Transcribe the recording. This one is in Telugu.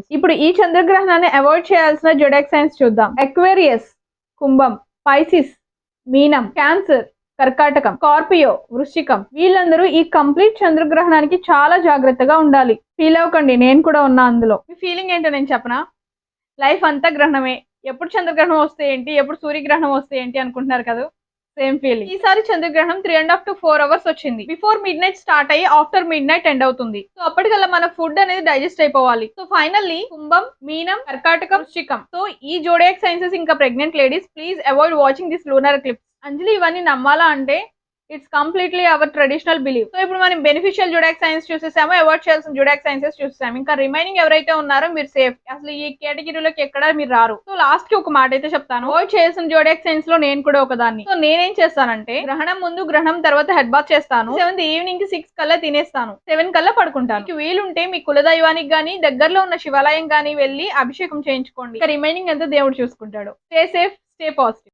సైన్స్ ఇప్పుడు ఈ చంద్రగ్రహణాన్ని అవాయిడ్ చేయాల్సిన జొడాక్ సైన్స్ చూద్దాం. ఎక్వేరియస్ కుంభం పైసిస్ మీనం క్యాన్సర్ కర్కాటకం స్కార్పియో వృశ్చికం. వీళ్ళందరూ ఈ కంప్లీట్ చంద్రగ్రహణానికి చాలా జాగ్రత్తగా ఉండాలి. ఫీల్ అవ్వకండి నేను కూడా ఉన్నా అందులో. మీ ఫీలింగ్ ఏంటో నేను చెప్పనా? లైఫ్ అంతా గ్రహణమే. ఎప్పుడు చంద్రగ్రహణం వస్తే ఏంటి? ఎప్పుడు సూర్యగ్రహణం వస్తే ఏంటి అనుకుంటున్నారు కదా? సేమ్ ఫీలింగ్ ఈసారి చంద్రగ్రహణం three and half to four hours వచ్చింది. బిఫోర్ మిడ్ నైట్ స్టార్ట్ అయ్యి ఆఫ్టర్ మిడ్ నైట్ ఎండ్ అవుతుంది. సో అప్పటికల్లా మన ఫుడ్ అనేది డైజెస్ట్ అయిపోవాలి. సో ఫైనల్లీ కుంభం మీనం కర్కాటకం వృశ్చికం. సో ఈ జోడియాక్ సైన్సెస్ ఇంకా pregnant ladies please avoid watching this lunar eclipse Anjali ఇవన్నీ నమ్మాలా అంటే it's completely our traditional belief so ఇప్పుడు మనం బెనిఫిషియల్ జుడాక్ సైన్స్ చూసేసాము అవాయిడ్ చేయాల్సిన జుడాక్ సైన్సెస్ చూసేసాము. ఇంకా రిమైనింగ్ ఎవరైతే ఉన్నారో మీరు సేఫ్ అసలు ఈ కేటగిరీలోకి ఎక్కడ మీరు రారు. సో లాస్ట్కి ఒక మాట అయితే చెప్తాను. అవాయిడ్ చేయాల్సిన జోడాక్ సైన్స్లో నేను కూడా ఒకదాన్ని. సో నేనేం చేస్తానంటే గ్రహణం ముందు గ్రహణం తర్వాత హెడ్ బాత్ చేస్తాను. సెవెంత్ ఈవినింగ్కి సిక్స్ కల్లా తినేస్తాను. సెవెన్ కల్లా పడుకుంటాను. వీలుంటే మీ కులదైవానికి గానీ దగ్గరలో ఉన్న శివాలయం గానీ వెళ్ళి అభిషేకం చేయించుకోండి. రిమైనింగ్ అంతా దేవుడు చూసుకుంటాడు. Stay safe stay positive